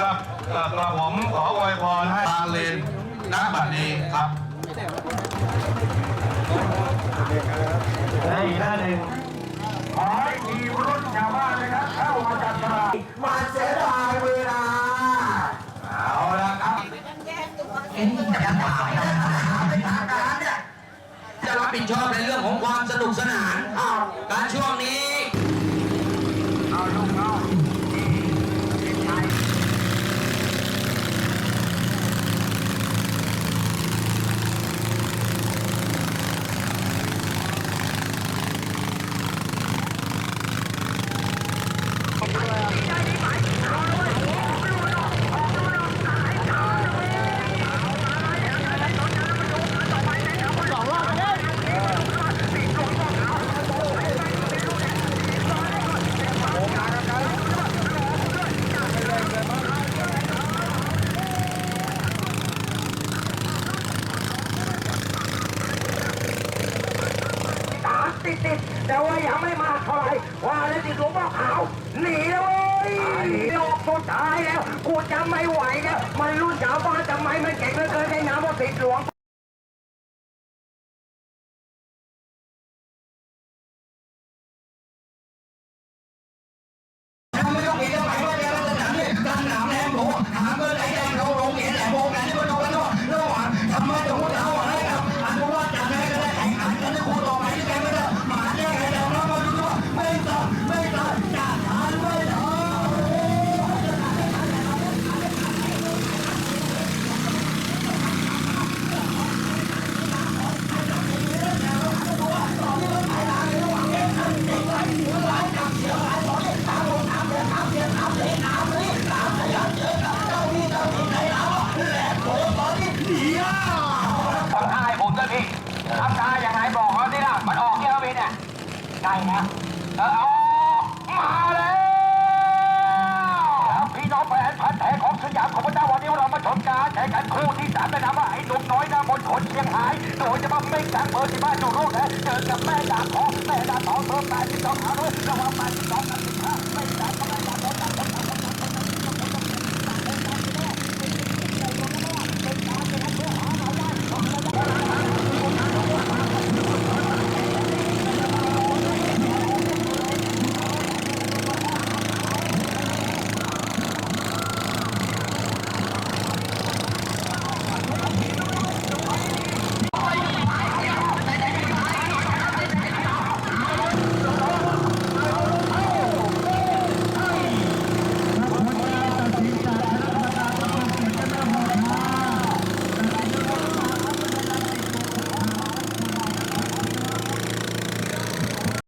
อ่อกระผมขออวยพรให้บาเลนณบัดนี้ครับและอีกท่านหนึ่งขอให้ทีมรุ่นชาวบ้านนะครับเข้ามาจัดตลาดมาเสียดายเวลาเอาละครับจะรับผิดชอบในเรื่องของความสนุกสนานการช่วงนี้ เอาลูกเอา สาม ติดติดแต่ว่ายังไม่มาเท่าไหร่ว่าแล้วติดหลวงพ่อขาวหนีแล้วเว้ย ลูกกูตายแล้ว กูจำไม่ไหวแล้วมันรุ่นสาวบ้านทำไมมันเก่งเหลือเกินในน้ำว่าติดหลวง ใช่นะเออออกมาแล้วพี่น้องแฟนพันธ์แท้ของสยามของพระเจ้าวันนี้เรามาชมการแข่งขันคู่ที่สามในนามว่าไอ้หนุ่มน้อยหน้ามนต์ขนเชียงหายโดยจะมาเม่งจากเบอร์ที่บ้านจุรุ่งนะเจอกับแม่ดาบของแม่ดาบทองเพิ่มแปดสิบสองครั้งด้วยระหว่างแปดสิบสองนาที